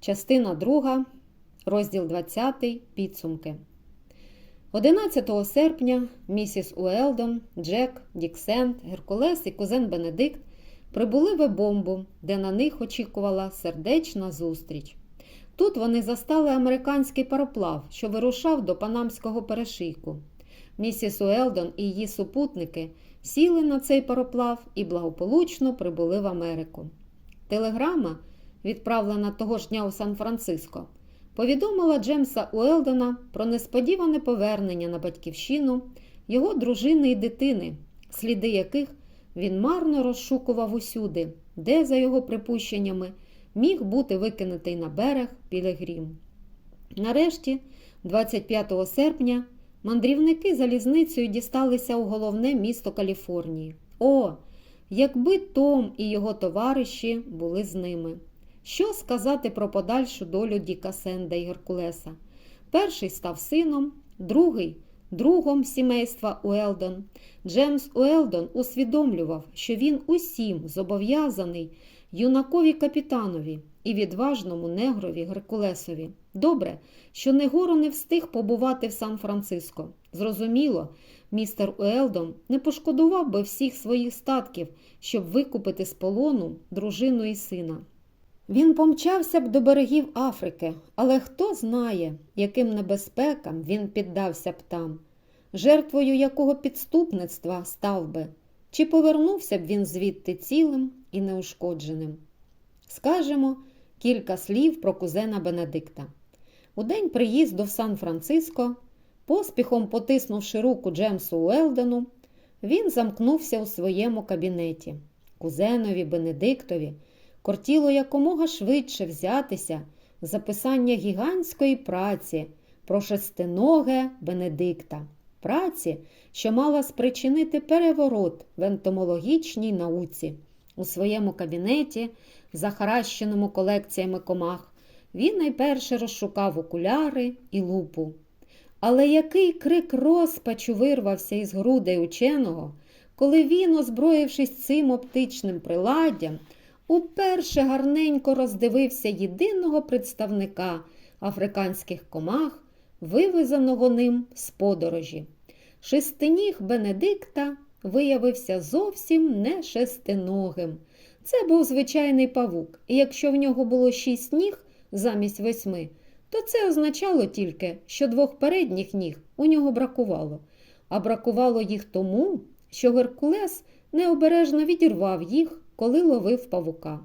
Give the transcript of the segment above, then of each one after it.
Частина 2, розділ 20, підсумки. 11 серпня місіс Уелдон, Джек, Діксент, Геркулес і кузен Бенедикт прибули в Ебомбу, де на них очікувала сердечна зустріч. Тут вони застали американський пароплав, що вирушав до Панамського перешийку. Місіс Уелдон і її супутники сіли на цей пароплав і благополучно прибули в Америку. Телеграма, відправлена того ж дня у Сан-Франциско, повідомила Джемса Уелдона про несподіване повернення на батьківщину його дружини і дитини, сліди яких він марно розшукував усюди, де, за його припущеннями, міг бути викинутий на берег Пілегрім. Нарешті, 25 серпня, мандрівники залізницею дісталися у головне місто Каліфорнії. О, якби Том і його товариші були з ними. Що сказати про подальшу долю Діка Сенда і Геркулеса? Перший став сином, другий другом сімейства Уелдон. Джемс Уелдон усвідомлював, що він усім зобов'язаний юнакові капітанові і відважному негрові Геркулесові. Добре, що Негоро не встиг побувати в Сан-Франциско. Зрозуміло, містер Уелдон не пошкодував би всіх своїх статків, щоб викупити з полону дружину і сина. Він помчався б до берегів Африки, але хто знає, яким небезпекам він піддався б там, жертвою якого підступництва став би, чи повернувся б він звідти цілим і неушкодженим. Скажемо кілька слів про кузена Бенедикта. У день приїзду в Сан-Франциско, поспіхом потиснувши руку Джемсу Уелдену, він замкнувся у своєму кабінеті. Кузенові Бенедиктові кортіло якомога швидше взятися за писання гігантської праці про шестиноге Бенедикта, праці, що мала спричинити переворот в ентомологічній науці. У своєму кабінеті, захаращеному колекціями комах, він найперше розшукав окуляри і лупу. Але який крик розпачу вирвався із грудей ученого, коли він, озброївшись цим оптичним приладдям, уперше гарненько роздивився єдиного представника африканських комах, вивезеного ним з подорожі. Шестиніг Бенедикта виявився зовсім не шестиногим. Це був звичайний павук, і якщо в нього було шість ніг замість восьми, то це означало тільки, що двох передніх ніг у нього бракувало, а бракувало їх тому, що Геркулес необережно відірвав їх, коли ловив павука.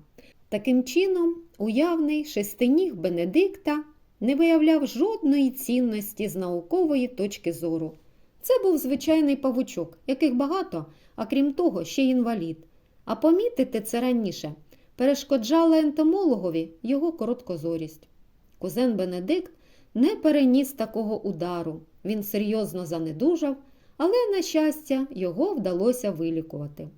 Таким чином, уявний шестиніг Бенедикта не виявляв жодної цінності з наукової точки зору. Це був звичайний павучок, яких багато, а крім того, ще інвалід. А помітити це раніше перешкоджала ентомологові його короткозорість. Кузен Бенедикт не переніс такого удару. Він серйозно занедужав, але, на щастя, його вдалося вилікувати.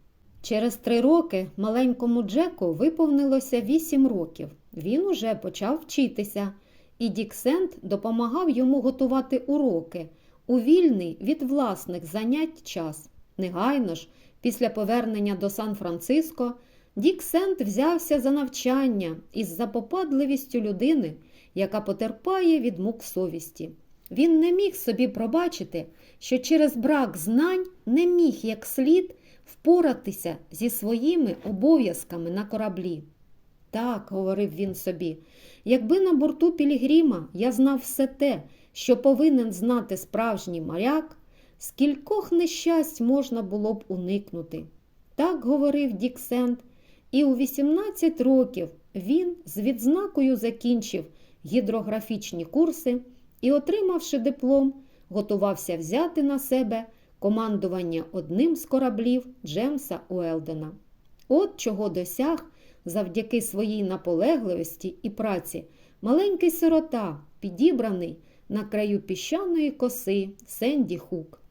Через три роки маленькому Джеку виповнилося вісім років. Він уже почав вчитися, і Діксент допомагав йому готувати уроки у вільний від власних занять час. Негайно ж, після повернення до Сан-Франциско, Дік Сент взявся за навчання із запопадливістю людини, яка потерпає від мук совісті. Він не міг собі пробачити, що через брак знань не міг як слід впоратися зі своїми обов'язками на кораблі. Так, говорив він собі, якби на борту Пілігрима я знав все те, що повинен знати справжній моряк, скількох нещасть можна було б уникнути. Так говорив Дік Сент, і у 18 років він з відзнакою закінчив гідрографічні курси і, отримавши диплом, готувався взяти на себе командування одним з кораблів Джемса Уелдена. От чого досяг завдяки своїй наполегливості і праці маленький сирота, підібраний на краю піщаної коси Сенді Хук.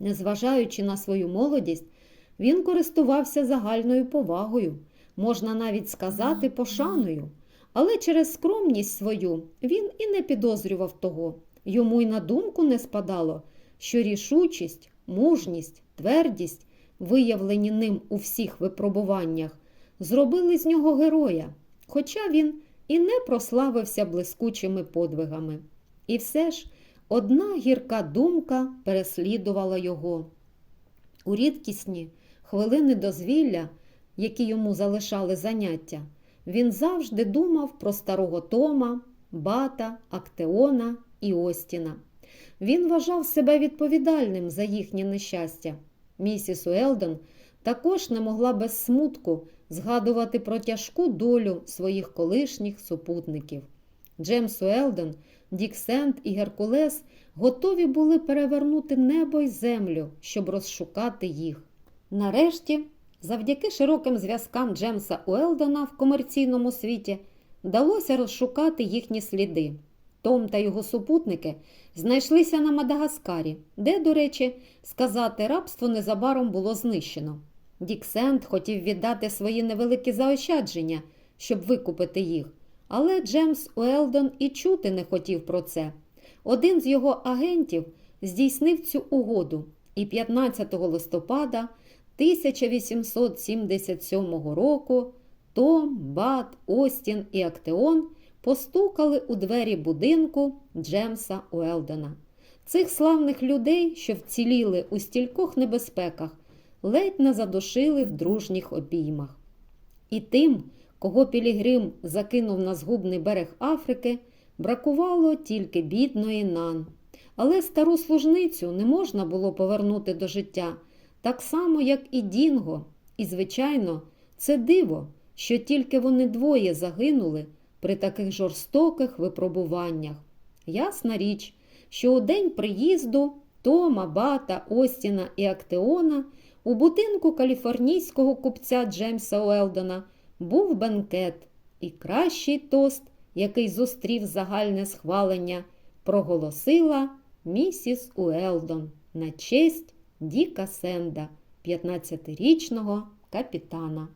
Незважаючи на свою молодість, він користувався загальною повагою, можна навіть сказати, пошаною, але через скромність свою він і не підозрював того. Йому й на думку не спадало, що рішучість, мужність, твердість, виявлені ним у всіх випробуваннях, зробили з нього героя, хоча він і не прославився блискучими подвигами. І все ж одна гірка думка переслідувала його. У рідкісні хвилини дозвілля, які йому залишали заняття, він завжди думав про старого Тома, Бата, Актеона і Остіна. Він вважав себе відповідальним за їхнє нещастя. Місіс Уелдон також не могла без смутку згадувати про тяжку долю своїх колишніх супутників. Джемс Уелдон, Дік Сент і Геркулес готові були перевернути небо й землю, щоб розшукати їх. Нарешті, завдяки широким зв'язкам Джемса Уелдона в комерційному світі, вдалося розшукати їхні сліди. Том та його супутники знайшлися на Мадагаскарі, де, до речі, сказати рабство незабаром було знищено. Дік Сент хотів віддати свої невеликі заощадження, щоб викупити їх, але Джемс Уелдон і чути не хотів про це. Один з його агентів здійснив цю угоду, і 15 листопада 1877 року Том, Бат, Остін і Актеон постукали у двері будинку Джемса Уелдона. Цих славних людей, що вціліли у стількох небезпеках, ледь не задушили в дружніх обіймах. І тим, кого Пілігрим закинув на згубний берег Африки, бракувало тільки бідної нан. Але стару служницю не можна було повернути до життя, так само, як і Дінго. І, звичайно, це диво, що тільки вони двоє загинули при таких жорстоких випробуваннях. Ясна річ, що у день приїзду Тома, Бата, Остіна і Актеона у будинку каліфорнійського купця Джеймса Уелдона був бенкет і кращий тост, який зустрів загальне схвалення, проголосила місіс Уелдон на честь Діка Сенда, 15-річного капітана.